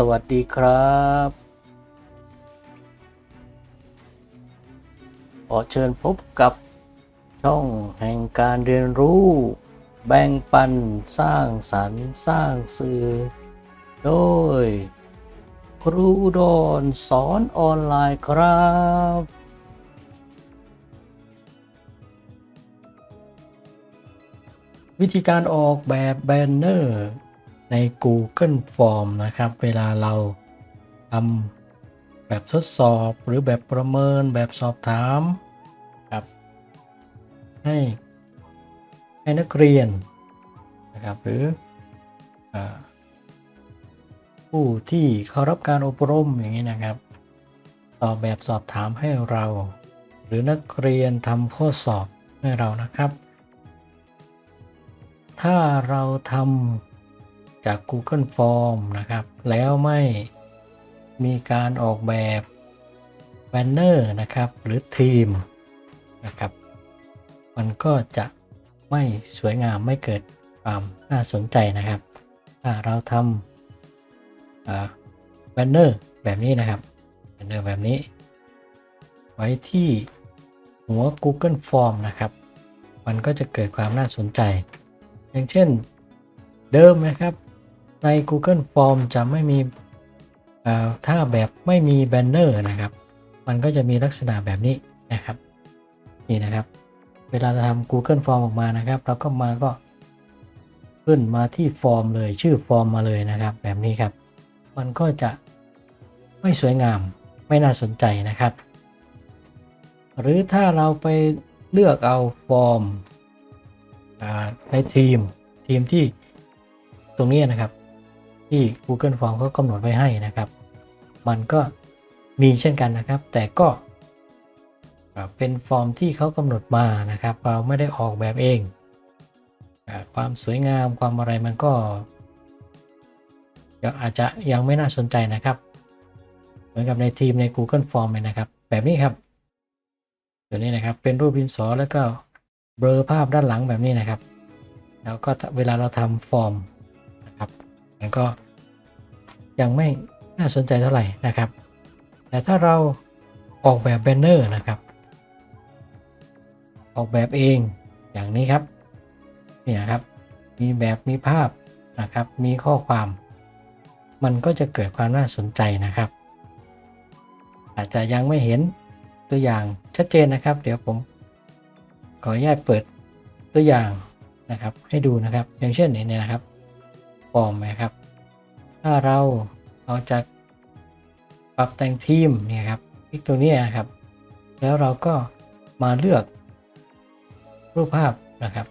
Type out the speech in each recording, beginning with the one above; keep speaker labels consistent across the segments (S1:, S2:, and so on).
S1: สวัสดีครับขอเชิญพบกับช่องแห่งการเรียนรู้ แบ่งปันสร้างสรรค์สร้างสื่อ โดย ครูอุดรสอนออนไลน์ครับ วิธีการออกแบบแบนเนอร์ ใน Google Form นะครับ เวลาเราทำแบบทดสอบหรือแบบประเมินแบบสอบถามครับให้ให้นักเรียนนะครับหรืออผู้ที่เข้ารับการอบรมอย่างนี้นะครับตอบแบบสอบถามให้เรา หรือนักเรียนทำข้อสอบให้เรานะครับ ถ้าเราทำ จาก Google Form นะครับ แล้วไม่มีการออกแบบแบนเนอร์นะครับ หรือทีมนะครับ มันก็จะไม่สวยงามไม่เกิดความน่าสนใจนะครับ ถ้าเราทำแบนเนอร์แบบนี้นะครับแบนเนอร์แบบนี้ ไว้ที่หัว Google Form นะครับ มันก็จะเกิดความน่าสนใจ อย่างเช่นเดิมนะครับ ใน Google Form จะไม่มีอ่าถ้าแบบไม่มีแบนเนอร์นะครับ มันก็จะมีลักษณะแบบนี้นะครับ นี่นะครับ เวลาเราทำ Google Form ออกมานะครับเราก็มาก็ขึ้นมาที่ฟอร์มเลยชื่อฟอร์มมาเลยนะครับ แบบนี้ครับ มันก็จะไม่สวยงามไม่น่าสนใจนะครับ หรือถ้าเราไปเลือกเอาฟอร์มในทีมทีมที่ตรงนี้นะครับ ที่ Google Form เขากำหนดไว้ให้นะครับ มันก็มีเช่นกันนะครับ แต่ก็เป็นฟอร์มที่เขากำหนดมานะครับ เราไม่ได้ออกแบบเอง ความสวยงามความอะไรมันก็อาจจะยังไม่น่าสนใจนะครับ เหมือนกับในทีมใน Google Form เลยนะครับ แบบนี้ครับตัวนี้นะครับเป็นรูปดินสอแล้วก็เบลอภาพด้านหลังแบบนี้นะครับ แล้วก็เวลาเราทำฟอร์ม ก็ยังไม่น่าสนใจเท่าไหร่นะครับ แต่ถ้าเราออกแบบแบนเนอร์นะครับ ออกแบบเองอย่างนี้ครับเนี่ยครับ มีแบบมีภาพนะครับ มีข้อความ มันก็จะเกิดความน่าสนใจนะครับ อาจจะยังไม่เห็นตัวอย่างชัดเจนนะครับ เดี๋ยวผมขออนุญาตเปิดตัวอย่างนะครับ ให้ดูนะครับ อย่างเช่นนี้เนี่ยนะครับ ฟอร์มนะครับ ถ้าเราเอาจากปรับแต่งทีมเนี่ยครับคลิกตัวนี้นะครับ แล้วเราก็มาเลือกรูปภาพนะครับ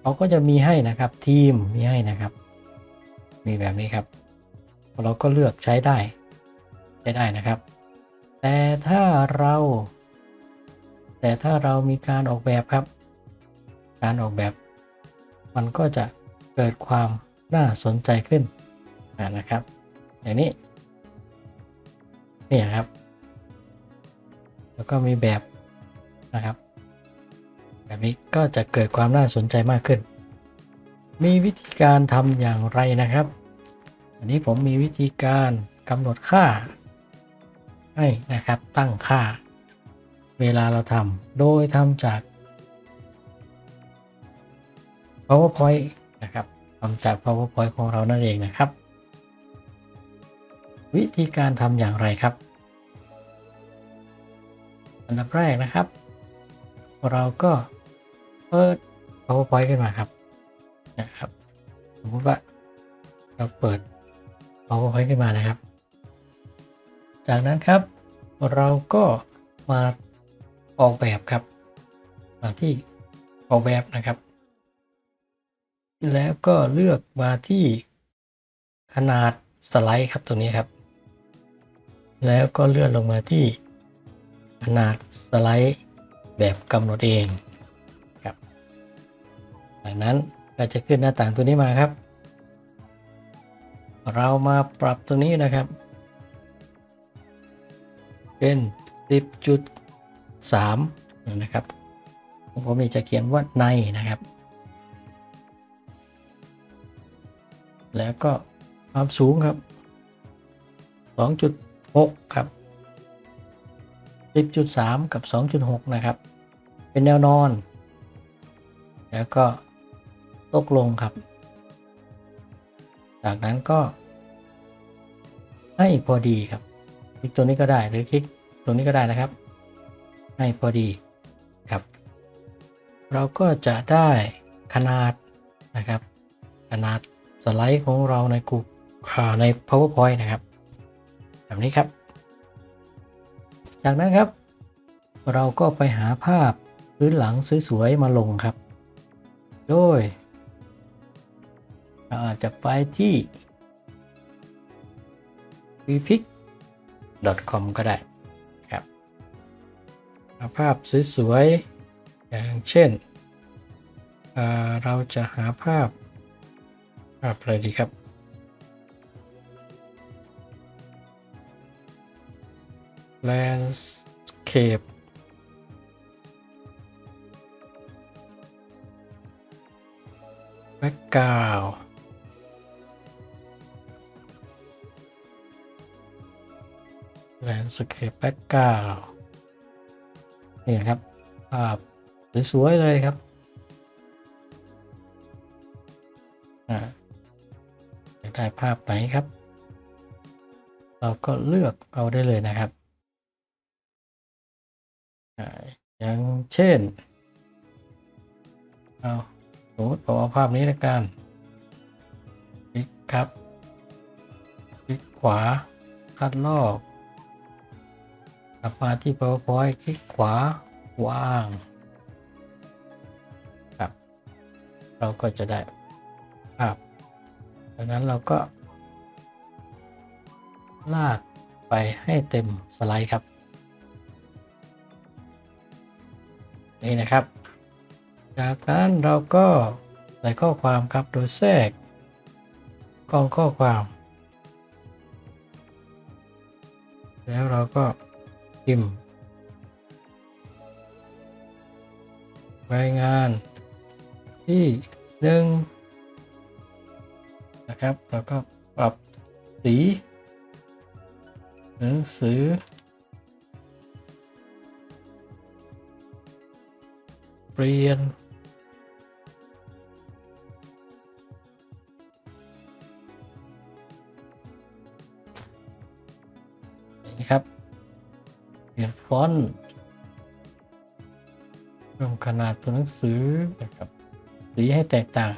S1: เขาก็จะมีให้นะครับทีมมีให้นะครับ มีแบบนี้ครับ เราก็เลือกใช้ได้ใช้ได้นะครับ แต่ถ้าเรา แต่ถ้าเรามีการออกแบบครับ การออกแบบ มันก็จะ กิดความน่าสนใจขึ้นนะครับ อย่างนี้นี่ครับ แล้วก็มีแบบนะครับ แบบนี้ก็จะเกิดความน่าสนใจมากขึ้น มีวิธีการทำอย่างไรนะครับ อันนี้ผมมีวิธีการกำหนดค่า ให้นะครับตั้งค่า เวลาเราทำโดยทำจาก PowerPoint นะครับทำจาก PowerPoint ของเรานั่นเองนะครับ วิธีการทำอย่างไรครับ อันดับแรกนะครับ เราก็เปิด PowerPoint ขึ้นมาครับนะครับสมมติว่าเราเปิด PowerPoint ขึ้นมานะครับ จากนั้นครับเราก็มาออกแบบครับมาที่ออกแบบนะครับ แล้วก็เลือกมาที่ขนาดสไลด์ครับตรงนี้ครับ แล้วก็เลื่อนลงมาที่ขนาดสไลด์แบบกำหนดเองครับจากนั้นก็จะขึ้นหน้าต่างตัวนี้มาครับ เรามาปรับตรงนี้นะครับ เป็น 10.3 นะครับ ผมจะเขียนว่าในนะครับ แล้วก็ความสูงครับ 2.6 ครับ 10.3 กับ 2.6 นะครับ เป็นแนวนอน แล้วก็ตกลงครับ จากนั้นก็ ให้พอดีครับ คลิกตัวนี้ก็ได้หรือคลิกตัวนี้ก็ได้นะครับ ให้พอดีครับ เราก็จะได้ขนาดนะครับ ขนาด สไลด์ของเราในกูใน powerpoint นะครับ แบบนี้ครับ จากนั้นครับ เราก็ไปหาภาพพื้นหลังสวยๆมาลงครับ โดย เราอาจจะไปที่ vpic.com ก็ได้ครับหาภาพสวยๆอย่างเช่นเอ่อเราจะหาภาพ ภาพอะไรดีครับ landscape แบ็กกราวด์แลนสเคปแบ็กกราวด์นี่ครับ ภาพสวยๆเลยครับ อ่า อยากได้ภาพไหนครับ เราก็เลือกเอาได้เลยนะครับอ่าอย่างเช่นเอาสมมติผมเอาภาพนี้ละกันคลิกครับคลิกขวาคัดลอกกลับมาที่ PowerPoint คลิกขวาวางครับ เราก็จะได้ภาพ ดังนั้นเราก็ ลากไปให้เต็มสไลด์ครับ นี่นะครับ จากนั้นเราก็ใส่ข้อความครับโดยแทรกกองข้อความ แล้วเราก็พิมพ์รายงานที่หนึ่ง นะครับ แล้วก็ปรับสีหนังสือ เปลี่ยน นี่ครับ เปลี่ยนฟอนต์เพิ่มขนาดตัวหนังสือนะครับ สีให้แตกต่าง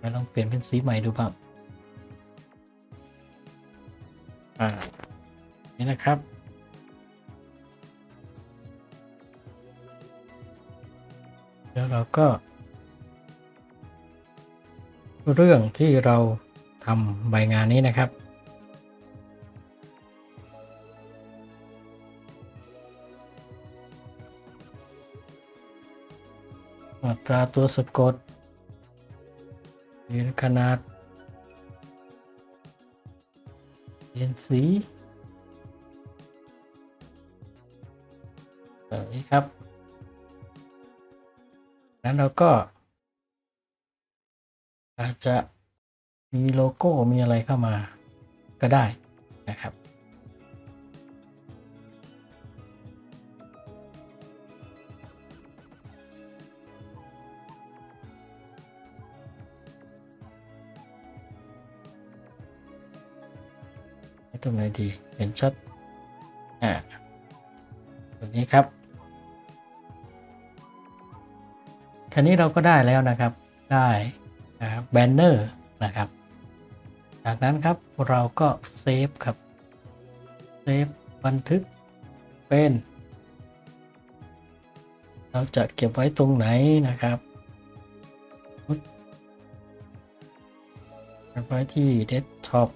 S1: แล้วลองเปลี่ยนเป็นสีใหม่ดูบ้างอ่า นี่นะครับ แล้วเราก็ เรื่องที่เราทำใบงานนี้นะครับอัตราตัวสะกด ขนาดเปลี่ยนสีแบบนี้ครับ แล้วเราก็ อาจจะมีโลโก้มีอะไรเข้ามาก็ได้นะครับ ตรงไหนดี เห็นชัด อ่าตรงนี้ครับคันนี้เราก็ได้แล้วนะครับ ได้แบนเนอร์นะครับ จากนั้นครับเราก็เซฟครับ เซฟบันทึกเป็น เราจะเก็บไว้ตรงไหนนะครับเก็บไว้ที่เดสก์ท็อป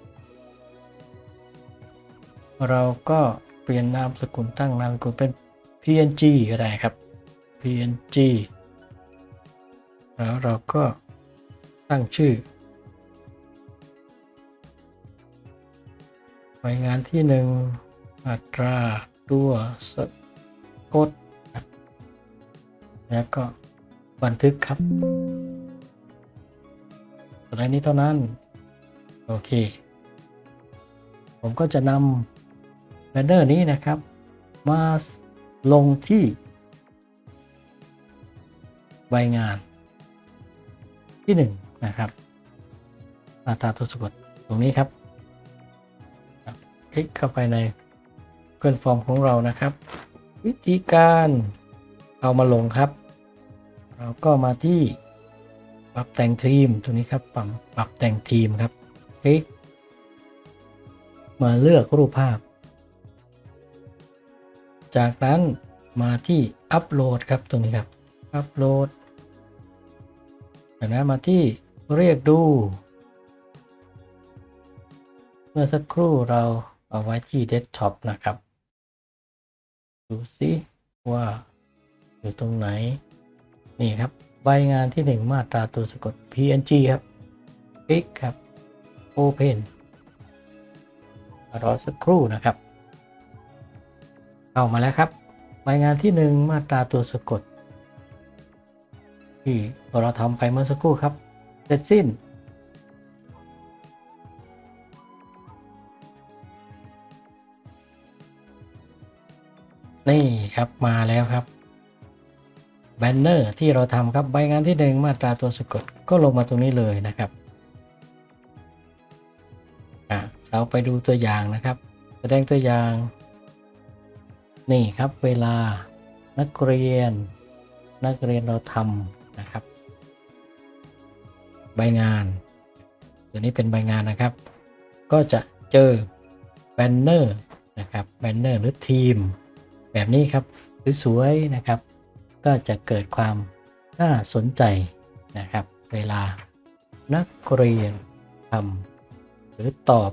S1: เราก็เปลี่ยนนามสกุลตั้งนามสกุลเป็น png ก็ได้ครับ png แล้วเราก็ตั้งชื่อรายงานที่หนึ่งอัตราตัวสะกดครับแล้วก็บันทึกครับสไลด์นี้เท่านั้น โอเค ผมก็จะนำ แบนเนอร์นี้นะครับ มาลงที่ใบงานที่หนึ่งนะครับมาตราตัวสะกดตรงนี้ครับ คลิกเข้าไปในเกินฟอร์มของเรานะครับ วิธีการเอามาลงครับ เราก็มาที่ปรับแต่งทีมตรงนี้ครับปรับปรับแต่งทีมครับ คลิก มาเลือกรูปภาพ จากนั้นมาที่อัปโหลดครับตรงนี้ครับอัปโหลดจากนั้นมาที่เรียกดู เมื่อสักครู่เราเอาไว้ที่เดสก์ท็อปนะครับ ดูสิว่าอยู่ตรงไหน นี่ครับ ใบงานที่ 1 มาตราตัวสะกด png ครับ คลิกครับ open รอสักครู่นะครับ เข้ามาแล้วครับใบงานที่ 1 มาตราตัวสะกด ที่เราทำไปเมื่อสักครู่ครับ เสร็จสิ้น นี่ครับมาแล้วครับแบนเนอร์ที่เราทำครับใบงานที่หนึ่งมาตราตัวสะกดก็ลงมาตรงนี้เลยนะครับอะเราไปดูตัวอย่างนะครับ แสดงตัวอย่าง นี่ครับเวลานักเรียน นักเรียนเราทำนะครับ ใบงานตัวนี้เป็นใบงานนะครับ ก็จะเจอแบนเนอร์นะครับแบนเนอร์หรือทีม แบบนี้ครับสวยๆนะครับ ก็จะเกิดความน่าสนใจนะครับ เวลานักเรียนทำหรือตอบ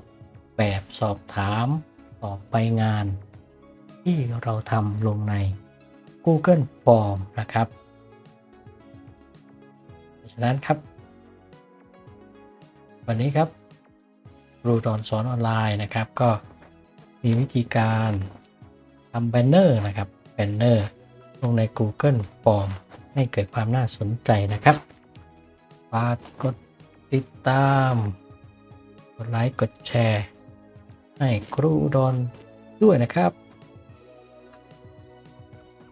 S1: แบบสอบถามตอบไปงาน ที่เราทำลงใน Google Form นะครับฉะนั้นครับ วันนี้ครับครูดอนสอนออนไลน์นะครับ ก็มีวิธีการทำแบนเนอร์นะครับแบนเนอร์ลงใน Google Form ให้เกิดความน่าสนใจนะครับฝากกดติดตาม กดไลค์ กดแชร์ ให้ครูดอนด้วยนะครับ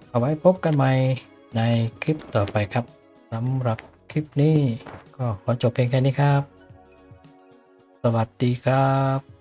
S1: เอาไว้พบกันใหม่ในคลิปต่อไปครับสำหรับคลิปนี้ก็ขอจบเพียงแค่นี้ครับ สวัสดีครับ